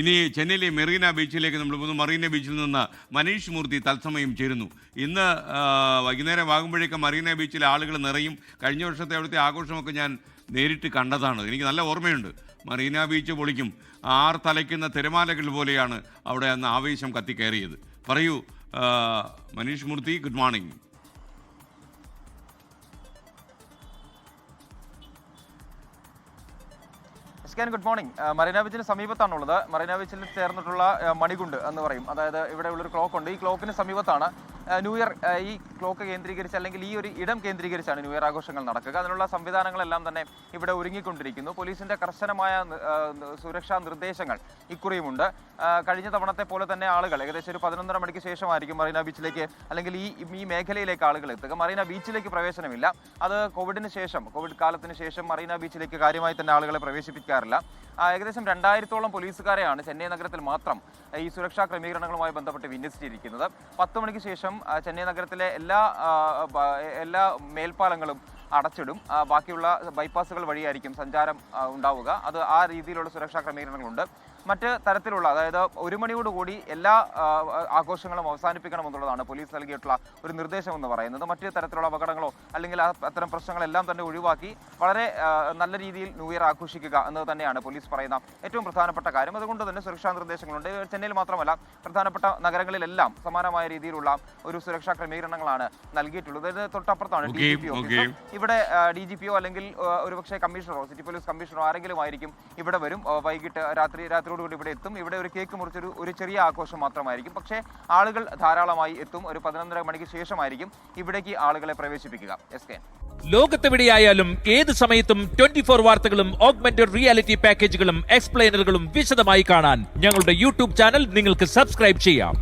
ഇനി ചെന്നൈയിലെ മെറീന ബീച്ചിലേക്ക് നമ്മൾ പോകുന്നു. മറീന ബീച്ചിൽ നിന്ന് മനീഷ് മൂർത്തി തത്സമയം ചേരുന്നു. ഇന്ന് വൈകുന്നേരം ആകുമ്പോഴേക്കും മറീന ബീച്ചിലെ ആളുകൾ നിറയും. കഴിഞ്ഞ വർഷത്തെ അവിടുത്തെ ആഘോഷമൊക്കെ ഞാൻ നേരിട്ട് കണ്ടതാണ്. എനിക്ക് നല്ല ഓർമ്മയുണ്ട്. മറീന ബീച്ച് പൊളിക്കും. ആർ തലയ്ക്കുന്ന തിരമാലകൾ പോലെയാണ് അവിടെ അന്ന് ആവേശം കത്തിക്കയറിയത് പറയൂ മനീഷ് മൂർത്തി ഗുഡ് മോർണിംഗ്. എസ്കാൻ ഗുഡ് മോർണിംഗ്. മറീന ബീച്ചിന് സമീപത്താണുള്ളത്. മറീന ബീച്ചിൽ ചേർന്നിട്ടുള്ള മണികുണ്ട് എന്ന് പറയും. അതായത് ഇവിടെ ഉള്ളൊരു ക്ലോക്ക് ഉണ്ട്. ഈ ക്ലോക്കിന് സമീപത്താണ് ന്യൂ ഇയർ ഈ ക്ലോക്ക് കേന്ദ്രീകരിച്ച് അല്ലെങ്കിൽ ഈ ഒരു ഇടം കേന്ദ്രീകരിച്ചാണ് ന്യൂ ഇയർ ആഘോഷങ്ങൾ നടക്കുക. അതിനുള്ള സംവിധാനങ്ങളെല്ലാം തന്നെ ഇവിടെ ഒരുങ്ങിക്കൊണ്ടിരിക്കുന്നു. പോലീസിന്റെ കർശനമായ സുരക്ഷാ നിർദ്ദേശങ്ങൾ ഇക്കുറിയുമുണ്ട്. കഴിഞ്ഞ തവണത്തെ പോലെ തന്നെ ആളുകൾ ഏകദേശം ഒരു പതിനൊന്നര മണിക്ക് ശേഷമായിരിക്കും മറീന ബീച്ചിലേക്ക് അല്ലെങ്കിൽ ഈ ഈ മേഖലയിലേക്ക് ആളുകൾ എത്തുക. മറീന ബീച്ചിലേക്ക് പ്രവേശനമില്ല. അത് കോവിഡിന് ശേഷം കോവിഡ് കാലത്തിന് ശേഷം മറീന ബീച്ചിലേക്ക് കാര്യമായി തന്നെ ആളുകളെ പ്രവേശിപ്പിക്കാറില്ല. ഏകദേശം രണ്ടായിരത്തോളം പോലീസുകാരെയാണ് ചെന്നൈ നഗരത്തിൽ മാത്രം ഈ സുരക്ഷാ ക്രമീകരണങ്ങളുമായി ബന്ധപ്പെട്ട് വിന്യസിച്ചിരിക്കുന്നത്. പത്ത് മണിക്ക് ശേഷം ആ, ചെന്നൈ നഗരത്തിലെ എല്ലാ എല്ലാ മേൽപ്പാലങ്ങളും അടച്ചിടും. ബാക്കിയുള്ള ബൈപ്പാസുകൾ വഴിയായിരിക്കും സഞ്ചാരം ഉണ്ടാവുക. അത് ആ രീതിയിലുള്ള സുരക്ഷാ ക്രമീകരണങ്ങളുണ്ട്. മറ്റ് തരത്തിലുള്ള അതായത് ഒരു മണിയോടുകൂടി എല്ലാ ആഘോഷങ്ങളും അവസാനിപ്പിക്കണമെന്നുള്ളതാണ് പോലീസ് നൽകിയിട്ടുള്ള ഒരു നിർദ്ദേശം എന്ന് പറയുന്നത്. മറ്റ് തരത്തിലുള്ള അപകടങ്ങളോ അല്ലെങ്കിൽ അത്തരം പ്രശ്നങ്ങളെല്ലാം തന്നെ ഒഴിവാക്കി വളരെ നല്ല രീതിയിൽ ന്യൂ ഇയർ ആഘോഷിക്കുക എന്നത് തന്നെയാണ് പോലീസ് പറയുന്ന ഏറ്റവും പ്രധാനപ്പെട്ട കാര്യം. അതുകൊണ്ട് തന്നെ സുരക്ഷാ നിർദ്ദേശങ്ങളുണ്ട്. ചെന്നൈയിൽ മാത്രമല്ല പ്രധാനപ്പെട്ട നഗരങ്ങളിലെല്ലാം സമാനമായ രീതിയിലുള്ള ഒരു സുരക്ഷാ ക്രമീകരണങ്ങളാണ് നൽകിയിട്ടുള്ളത്. ഇത് തൊട്ടപ്പുറത്താണ് ഡി ജി പി. ഇവിടെ ഡി ജി പിയോ അല്ലെങ്കിൽ ഒരുപക്ഷെ കമ്മീഷണറോ സിറ്റി പോലീസ് കമ്മീഷണറോ ആരെങ്കിലും ആയിരിക്കും ഇവിടെ വരും. വൈകിട്ട് രാത്രി രാത്രി രാത്രിയോടുകൂടി ഇവിടെ എത്തും. ഇവിടെ ഒരു കേക്ക് മുറിച്ചൊരു ഒരു ചെറിയ ആഘോഷം മാത്രമായിരിക്കും. പക്ഷേ ആളുകൾ ധാരാളമായി എത്തും. ഒരു പതിനൊന്നര മണിക്ക് ശേഷമായിരിക്കും ഇവിടേക്ക് ആളുകളെ പ്രവേശിപ്പിക്കുക. എസ് കെ ലോകത്തെവിടെയായാലും ഏത് സമയത്തും ട്വന്റി ഫോർ വാർത്തകളും ഓഗ്മെന്റഡ് റിയാലിറ്റി പാക്കേജുകളും എക്സ്പ്ലെയിനറുകളും വിശദമായി കാണാൻ ഞങ്ങളുടെ യൂട്യൂബ് ചാനൽ നിങ്ങൾക്ക് സബ്സ്ക്രൈബ് ചെയ്യാം.